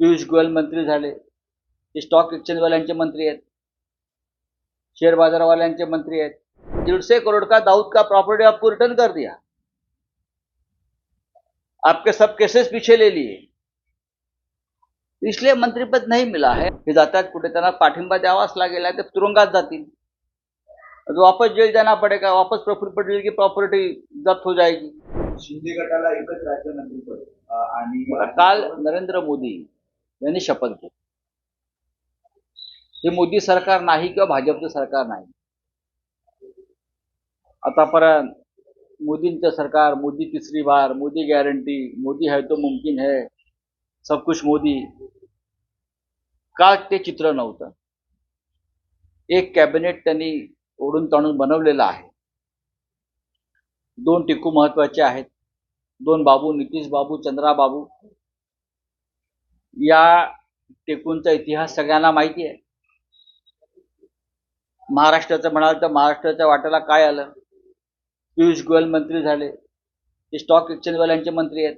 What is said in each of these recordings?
पियुष गोयल मंत्री झाले. ते स्टॉक एक्सचेंजवाल्यांचे मंत्री आहेत. शेअर बाजारवाल्यांचे मंत्री आहेत. दीडशे करोड़ का दाऊद का प्रॉपर्टी आपको रिटर्न कर दिया. आपके सब केसेस पीछे ले लिए. इसलिए मंत्रीपद नहीं मिला है. हे जातात कुठे त्यांना पाठिंबा द्यावाच लागेल ते तुरुंगात जातील. वापस जेल जाना पड़ेगा. वापस प्रफुल्ल पटेल की प्रॉपर्टी जब्त हो जाएगी. शिंदे गटाला एकच राज्यमंत्रीपद अं, आणि काल नरेंद्र मोदी यांनी शपथ घेतली. हे मोदी सरकार नाही किंवा भाजपचं सरकार नाही. आतापर्यंत मोदींचं सरकार मोदी तिसरी बार मोदी गॅरंटी मोदी है तो मुमकिन है सब कुछ मोदी. का ते चित्र नव्हतं. एक कॅबिनेट त्यांनी ओढून ताणून बनवलेलं आहे. दोन टिकू महत्त्वाचे आहेत. दोन बाबू नितीश बाबू चंद्रा बाबू या टेकूंचा इतिहास सगळ्यांना माहिती आहे. महाराष्ट्राचं म्हणाल तर महाराष्ट्राच्या वाट्याला काय आलं? पियुष गोयल मंत्री झाले. ते स्टॉक एक्सचेंजवाल्यांचे मंत्री आहेत.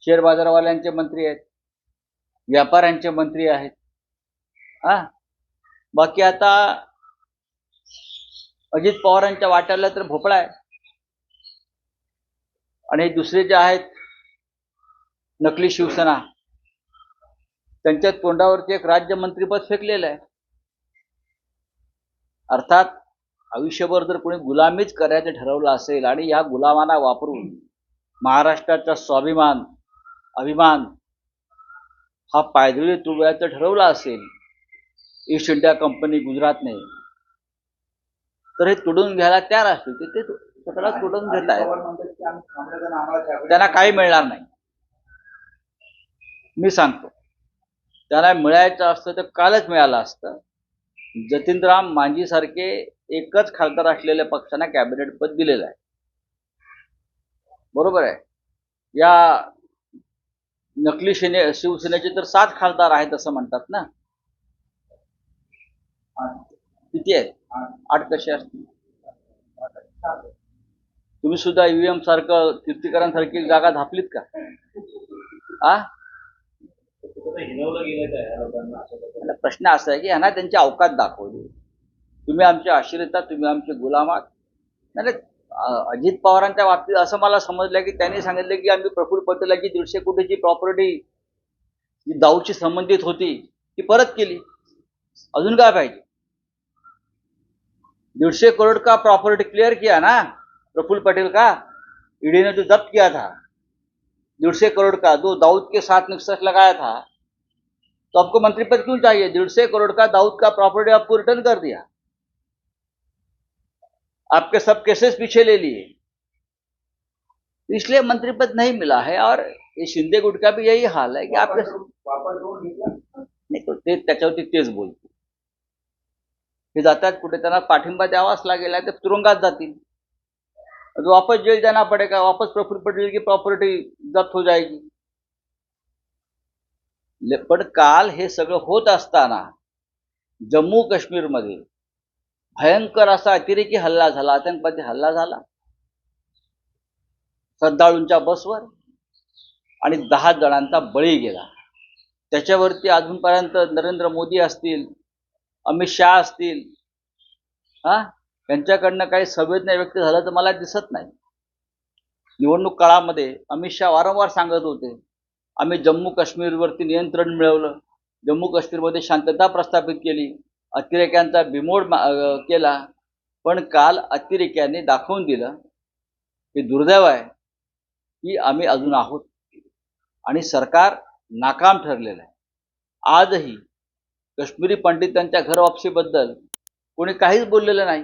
शेअर बाजारवाल्यांचे मंत्री आहेत. व्यापाऱ्यांचे मंत्री आहेत. हा? बाकी आता अजित पवारांच्या वाट्याला तर भोपळा आहे. आणि दुसरे जे आहेत नकली शिवसेना. त्यांच्या तोंडावरती एक राज्यमंत्रीपद फेकलेलं आहे. अर्थात आयुष्यभर जर कोणी गुलामीच करायचं ठरवलं असेल आणि या गुलामांना वापरून महाराष्ट्राचा स्वाभिमान अभिमान हा पायदळी तुडवायचं ठरवलं असेल ईस्ट इंडिया कंपनी गुजरातने तर हे तुडून घ्यायला तयार असतील. ते स्वतःला तुडून घेत आहेत त्यांना काही मिळणार नाही. मी सांगतो. त्याला मिळायचं असतं तर कालच मिळालं असतं. जतीनराम मांझी सारखे एकच खासदार असलेल्या पक्षांना कॅबिनेट पद दिलेलं आहे. बरोबर आहे? या नकली सेने शिवसेनेचे तर सात खासदार आहेत असं म्हणतात ना? किती आहेत? आठ कसे असतील? तुम्ही सुद्धा ईव्हीएम सारखं कीर्तिकरांसारखी जागा धापलीत का? आ? हिनवलं गेलं लोकांना असं कसं? प्रश्न असा आहे की यांना त्यांची अवकात दाखवली. तुम्ही आमचे आश्रिता तुम्ही आमचे गुलामात. नाही नाही, अ- अजित पवारांच्या बाबतीत असं मला समजलं की त्यांनी सांगितलं की आम्ही प्रफुल्ल पटेलाची दीडशे कोटीची प्रॉपर्टी जी संबंधित होती ती परत केली. अजून काय पाहिजे? दीडशे करोड़ का प्रॉपर्टी क्लियर किया ना? प्रफुल्ल पटेल का? ईडी ने जो जब्त किया था. डेढ़ करोड़ का? जो दाऊद के साथ नुकसान लगाया था? तो आपको मंत्री पद क्यों चाहिए? डेढ़ सौ करोड़ का दाऊद का प्रॉपर्टी आपको रिटर्न कर दिया। आपके सब केसेस पीछे ले लिए। इसलिए मंत्री पद नहीं मिला है और ये शिंदे गुट का भी यही हाल है कि आपके नाही तो ते त्याच्यावरती तेच बोलतो हे जातात कुठे? त्यांना पाठिंबा द्यावाच लागेल आहे ते तुरुंगात जातील. तो वापस जेल जाना पड़ेगा वापस पटेल की प्रॉपर्टी जब्त हो जाएगी पण काल हे सगळं होत असताना जम्मू काश्मीरमध्ये भयंकर असा अतिरेकी हल्ला झाला आतंकवादी हल्ला झाला. श्रद्धाळूंच्या बसवर आणि दहा जणांचा बळी गेला. त्याच्यावरती अजूनपर्यंत नरेंद्र मोदी असतील अमित शहा असतील हा? यांच्याकडनं काही संवेदना व्यक्त झालं तर मला दिसत नाही. निवडणूक काळामध्ये अमित शहा वारंवार सांगत होते आम्ही जम्मू काश्मीरवरती नियंत्रण मिळवलं. जम्मू काश्मीरमध्ये शांतता प्रस्थापित केली. अतिरेक्यांचा बिमोड मा- केला. पण काल अतिरेक्यांनी दाखवून दिलं की दुर्दैव आहे की आम्ही अजून आहोत. आणि सरकार नाकाम ठरलेलं आहे. आजही काश्मीरी पंडितांच्या घर वापसीबद्दल कोणी काहीच बोललेलं नाही.